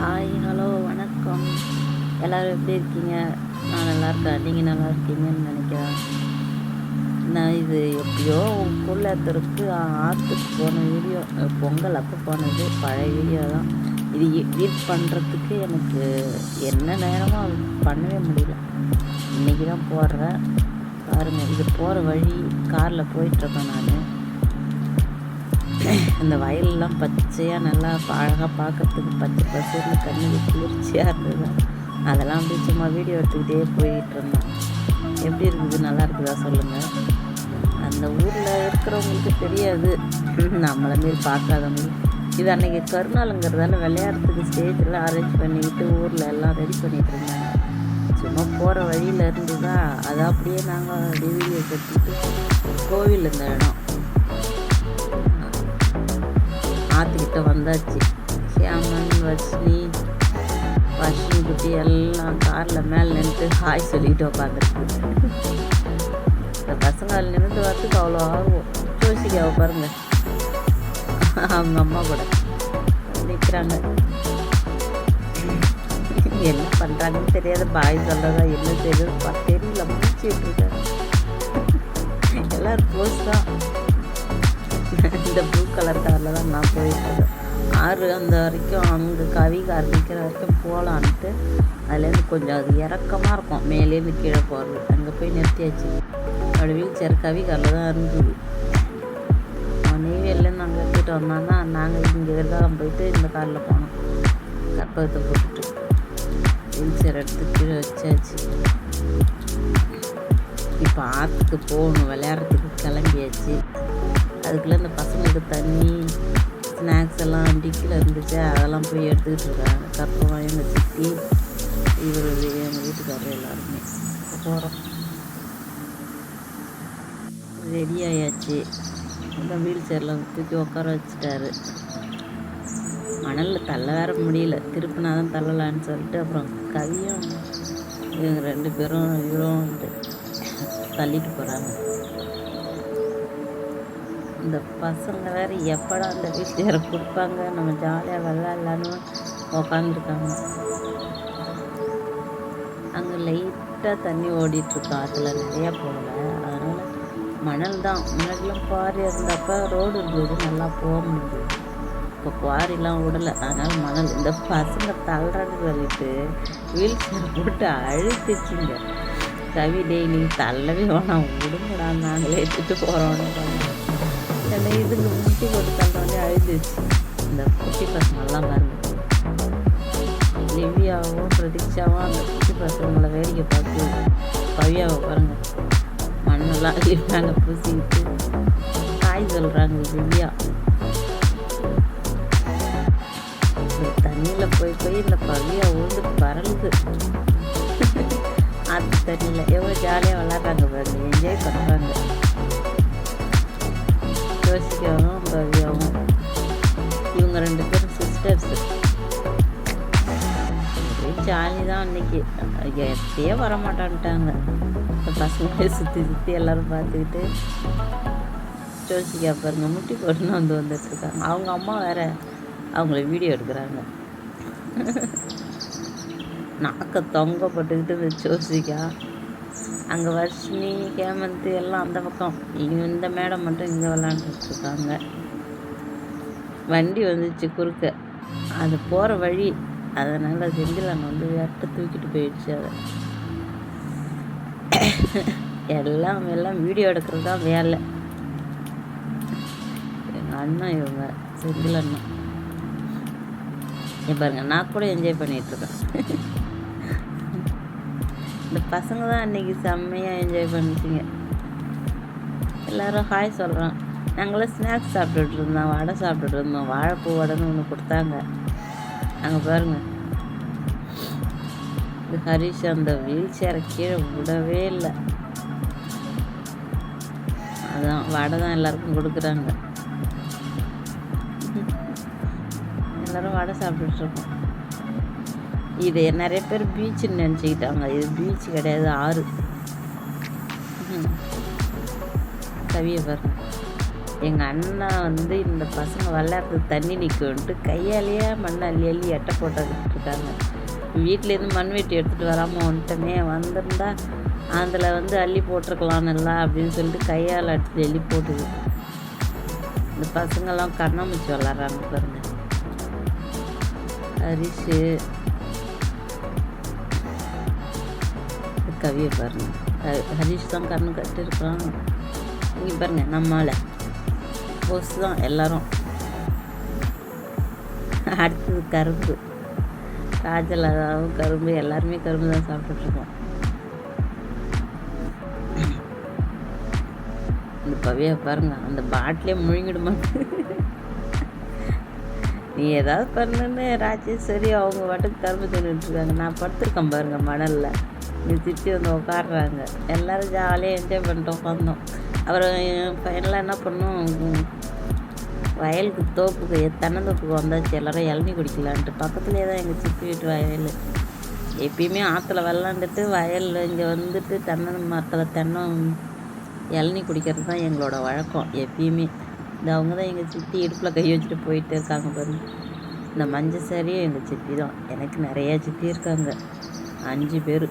Hi hello வணக்கம். எல்லோரும் எப்படி இருக்கீங்க? நான் நல்லா இருக்கேன். நீங்கள் நல்லா இருக்கீங்கன்னு நினைக்கிறேன். நான் இது எப்படியோ கொள்ளத்தருக்கு ஆற்றுக்கு போன வீடியோ பொங்கல் அப்போ போனது பழைய வீடியோ தான். இது எடிட் பண்ணுறதுக்கு எனக்கு என்ன நேரமோ அது பண்ணவே முடியல. இன்றைக்கி தான் போடுறேன். பாருங்கள் இது போகிற வழி காரில் போயிட்டுருக்கேன் நான். அந்த வயலெல்லாம் பச்சையாக நல்லா அழகாக பார்க்கறதுக்கு பச்சை பசுன்னு கண்ணுக்கு குளிர்ச்சியாக இருந்தது. அதெல்லாம் அப்படியே சும்மா வீடியோ எடுத்துக்கிட்டே போயிட்டு இருந்தேன் எப்படி இருக்குது நல்லா இருக்குதா சொல்லுங்கள் அந்த ஊரில் இருக்கிறவங்களுக்கு தெரியாது. நம்மளை மாரி பார்க்காதவங்களுக்கு இது அன்றைக்கி கருநாளுங்கிறதால விளையாடுறதுக்கு ஸ்டேஜில் அரேஞ்ச் பண்ணிக்கிட்டு ஊரில் எல்லாம் ரெடி பண்ணிகிட்டு இருந்தாங்க. சும்மா போகிற வழியில் இருந்து தான் அதை அப்படியே நாங்கள் அப்படியே வீடியோ கட்டிட்டு கோவில் இந்த இடம். ஆற்றுக்கிட்ட வந்தாச்சு. ஷியாமன் வர்ஷினி வர்ஷினி குட்டி எல்லாம் காரில் மேலே நின்று ஹாய் சொல்லிட்டு உட்காந்துருக்கு இந்த பசங்க அதில் நின்று வரத்துக்கு அவ்வளோ ஆர்வம். ஜோசிக்காவை பாருங்க. அவங்க அம்மா கூட நிற்கிறாங்க என்ன பண்ணுறாங்கன்னு தெரியாது. பாய் சொல்கிறதா என்ன தெரியுது தெரியல முடிச்சுட்டு இருக்காங்க. எல்லோரும் க்ளோஸ் தான். இந்த ப்ளூ கலர் காரில் தான் நான் போயிட்டுருக்கேன் ஆறு அந்த வரைக்கும் அங்கே கவி கார் நிற்கிற வரைக்கும் போகலான்ட்டு அதுலேருந்து கொஞ்சம் அது இறக்கமாக இருக்கும். மேலேருந்து கீழே போகிறது அங்கே போய் நிறுத்தியாச்சு. அப்படி வீல் சேர் கவி காரில் தான் இருந்தது. நெய்வேலிலேருந்து அங்கே எடுத்துகிட்டு வந்தோம்னா நாங்கள் இங்கே தான் போயிட்டு இந்த காரில் போனோம். கற்பகத்தை போட்டுட்டு. வீல் சேர் எடுத்து கீழே வச்சாச்சு. இப்போ ஆற்றுக்கு போகணும். விளையாடுறதுக்கு கிளம்பியாச்சு. அதுக்குள்ளே இந்த பசங்களுக்கு தண்ணி ஸ்நாக்ஸ் எல்லாம் டிக்கில் இருந்துச்சு. அதெல்லாம் போய் எடுத்துக்கிட்டு இருக்காங்க. கற்பகம் எங்கள் சித்தி இவர் எங்கள் வீட்டுக்காரர் எல்லாருமே. போகிறோம் ரெடி ஆயாச்சு. இந்த வீல் சேரில் தூக்கி உட்கார வச்சுட்டாரு. மணலில் தள்ள வேற முடியல. திருப்பினா தான் தள்ளலான்னு சொல்லிட்டு அப்புறம் கவியும் இவங்க ரெண்டு பேரும் இவரும் தள்ளிட்டு போகிறாங்க இந்த பசங்க வேறு எப்படா அந்த வீட்டில் கொடுப்பாங்க? நம்ம ஜாலியாக விளாட்லான்னு உக்காந்துருக்காங்க. அங்கே லைட்டாக தண்ணி ஓடிட்டுருக்கோம் அதில் நிறையா போகல. அதனால் மணல் தான். முன்னாடிலாம் குவாரி இருந்தப்போ ரோடு இருந்தது. நல்லா போக முடியுது இப்போ குவாரிலாம் விடலை. அதனால் மணல் இந்த பசங்க தள்ளுறான்னு சொல்லிட்டு வீல் சேர் போட்டு அழுத்துச்சிங்க கவி டெய்லி தள்ளவே வேணாம். விடுங்கடா. நாங்களே எடுத்துகிட்டு போகிறோன்னு ஏன்னா இதுங்க முட்டி போட்டு தள்ளுறோடனே அழுதுச்சு. இந்த குட்டி பசங்கள்லாம் பாருங்க. லிவ்யாவும் பிரதீக்ஷாவும் அந்த குட்டி பசங்களை வேடிக்கை பார்த்து பவியாவை பாருங்க. மண்ணெல்லாம் மேலே பூசிக்கிட்டு. காய் சொல்கிறாங்க திவ்யா தண்ணியில் போய் போய் இந்த பவியா ஊந்து பறந்து. ஆற்று தண்ணியில் எவ்வளோ ஜாலியாக விளாட்றாங்க பாருங்க. என்ஜாய் பண்ணுறாங்க யோசிக்கவும் பவ்யாவும் இவங்க ரெண்டு பேரும் சிஸ்டர்ஸு ஜாலி தான் அன்னைக்கு எப்பயே வர இப்போ பசங்களே சுற்றி சுற்றி எல்லோரும் பார்த்துக்கிட்டு ஜோசிக்கா பாருங்க முட்டி போட்டுன்னு வந்து வந்துட்டுருக்காங்க. அவங்க அம்மா வேற அவங்கள வீடியோ எடுக்கிறாங்க. நாக்க தொங்கப்பட்டுக்கிட்டு இந்த ஜோசிக்கா அங்கே வர்ஷினி ஹேமந்த் எல்லாம் அந்த பக்கம். இந்த மேடம் மட்டும் இங்கே விளாண்டுட்ருக்காங்க வண்டி வந்துச்சு குறுக்க. அது போகிற வழி. அதனால் செந்தில் அங்கே வந்து வெட்ட தூக்கிட்டு போயிடுச்சு அதை எல்லாம் எல்லாம் வீடியோ எடுக்கிறது தான் வேலை. எங்கள் அண்ணன் இவங்க செந்தில் அண்ணன். பாருங்க நான் கூட என்ஜாய் பண்ணிகிட்ருக்கேன் இந்த பசங்க தான் அன்றைக்கி செம்மையாக என்ஜாய் பண்ணிச்சிங்க எல்லோரும் ஹாய் சொல்கிறோம் நாங்களாம் ஸ்நாக்ஸ் சாப்பிட்டுட்டு இருந்தோம் வடை சாப்பிட்டுட்டு இருந்தோம். வாழைப்பூ வடைன்னு ஒன்று கொடுத்தாங்க. அங்கே பாருங்கள் இந்த ஹரிஷ் அந்த வீல் சேரை கீழே விடவே இல்லை. அதான் வடை தான் எல்லாருக்கும் கொடுக்குறாங்க. எல்லோரும் வடை சாப்பிட்டுட்ருக்கோம் இது நிறைய பேர் பீச்சுன்னு நினச்சிக்கிட்டாங்க. இது பீச் கிடையாது ஆறு. கவியை பாருங்க எங்கள் அண்ணா வந்து இந்த பசங்க விளையாடுறது தண்ணி நிற்கும்ன்ட்டு கையாலேயே மண் அள்ளி அள்ளி எட்டை போட்டுக்கிட்டு இருக்காங்க. வீட்டிலேருந்து மண் வெட்டி எடுத்துகிட்டு வராமல் வந்துட்டோமே. வந்திருந்தா அதில் வந்து அள்ளி போட்டிருக்கலாம் நல்லா அப்படின்னு சொல்லிட்டு கையால் அடுத்து அள்ளி போட்டுது. இந்த பசங்கள்லாம் கண்ணாமூச்சி விளாட்றாங்க பாருங்க. அரிசி கவியை பாருங்கள் ஹ- ஹரிஷ் தான் கண்ணு கட்டு இருக்கிறான் இங்கே பாருங்கள் நம்மால். போஸ் தான் எல்லாரும். அடுத்தது கரும்பு. ராஜலதாவும் கரும்பு எல்லாருமே கரும்பு தான் சாப்பிட்டுட்ருக்கோம் இந்த பவியை பாருங்க அந்த பாட்டிலே முழுங்கிடுமா நீ ஏதாவது பண்ணுன்னு ராஜேஸ்வரி அவங்க பாட்டுக்கு கரும்பு தின்னுட்டு இருக்காங்க. நான் படுத்துருக்கேன் பாருங்க மணலில். நீ வந்து உட்காடுறாங்க எல்லோரும் ஜாலியாக என்ஜாய் பண்ணிட்டு உட்காந்தோம் அப்புறம் ஃபைனலாக என்ன பண்ணோம் வயலுக்கு தோப்புக்கு தென்னந்தோப்புக்கு வந்தாச்சு. எல்லோரும் இளநீ குடிக்கலான்ட்டு. பக்கத்துலேயே தான் எங்கள் சித்தி வீட்டு வயல். எப்பயுமே ஆற்றுல விளாண்டுட்டு வயலில் இங்கே வந்துட்டு தென்னை மரத்தில் தென்னை இளநி குடிக்கிறது தான் எங்களோட வழக்கம் எப்பயுமே. இந்த அவங்க தான் எங்கள் சித்தி இடுப்பில் கை வச்சுட்டு போயிட்டு இருக்காங்க பாருங்க இந்த மஞ்சள் சாரியும் எங்கள் சித்தி தான். எனக்கு நிறையா சித்தி இருக்காங்க. அஞ்சு பேர்.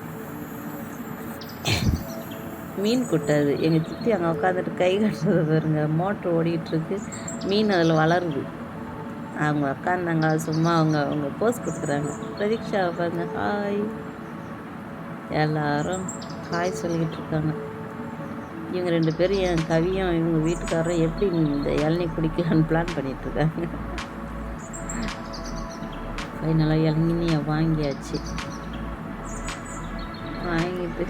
மீன் குட்டாது. எங்கள் சித்தி அங்கே உட்காந்துட்டு கை கட்டுறது பாருங்க. மோட்ரு ஓடிட்டுருக்கு. மீன் அதில் வளருது. அவங்க உட்காந்தாங்க சும்மா அவங்க அவங்க போஸ் கொடுக்குறாங்க பிரதீக்ஷா பாருங்க ஹாய் எல்லாரும் ஹாய் சொல்லிக்கிட்டு இருக்காங்க. இவங்க ரெண்டு பேரும் என் கவியும் இவங்க வீட்டுக்காரரும் எப்படி இந்த இளநீ குடிக்கலான்னு பிளான் பண்ணிகிட்ருக்காங்க இருக்காங்க. ஃபைனலாக இளநியை வாங்கியாச்சு. வாங்கிட்டு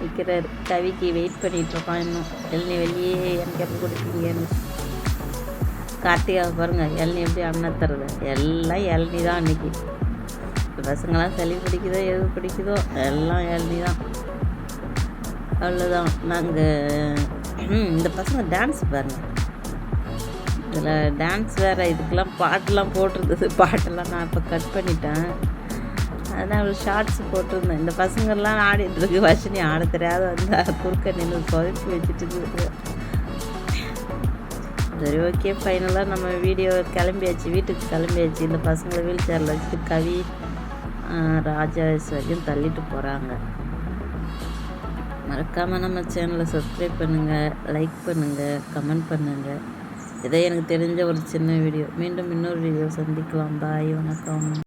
நிற்கிறாரு கவிக்கு வெயிட் பண்ணிட்டு இன்னும். இளநீ வெளியே எனக்கு எப்போ கொடுப்பீங்கன்னு கார்த்திகாவை பாருங்க இளநீ எப்படி அண்ணன் எல்லாம் இளநீ தான் அன்றைக்கி பசங்களாம் சளி பிடிக்குதோ எது பிடிக்குதோ எல்லாம் இளநீ தான். அவ்வளோதான் நாங்கள் இந்த பசங்க டான்ஸ் பாருங்கள் இதில் டான்ஸ் வேறு இதுக்கெல்லாம் பாட்டெலாம் போட்டிருந்தது. பாட்டெல்லாம் நான் இப்போ கட் பண்ணிட்டேன். அதான் ஒரு ஷார்ட்ஸ் போட்டிருந்தேன். இந்த பசங்கள்லாம் ஆடிட்டு இருக்கு. வர்ஷினி ஆட தெரியாத வந்து குறுக்க நின்று குறைச்சி வச்சுட்டு இருக்குது சரி ஓகே ஃபைனலாக நம்ம வீடியோ கிளம்பியாச்சு. வீட்டுக்கு கிளம்பியாச்சு. இந்த பசங்களை வீல் சேரில் வச்சுட்டு கவி ராஜாஸ் ராஜேஸ்வரியும் தள்ளிட்டு போகிறாங்க மறக்காமல் நம்ம சேனலை சப்ஸ்கிரைப் பண்ணுங்கள் லைக் பண்ணுங்கள் கமெண்ட் பண்ணுங்கள் இதை எனக்கு தெரிஞ்ச ஒரு சின்ன வீடியோ மீண்டும் இன்னொரு வீடியோ சந்திக்கலாம். பாய் வணக்கம்.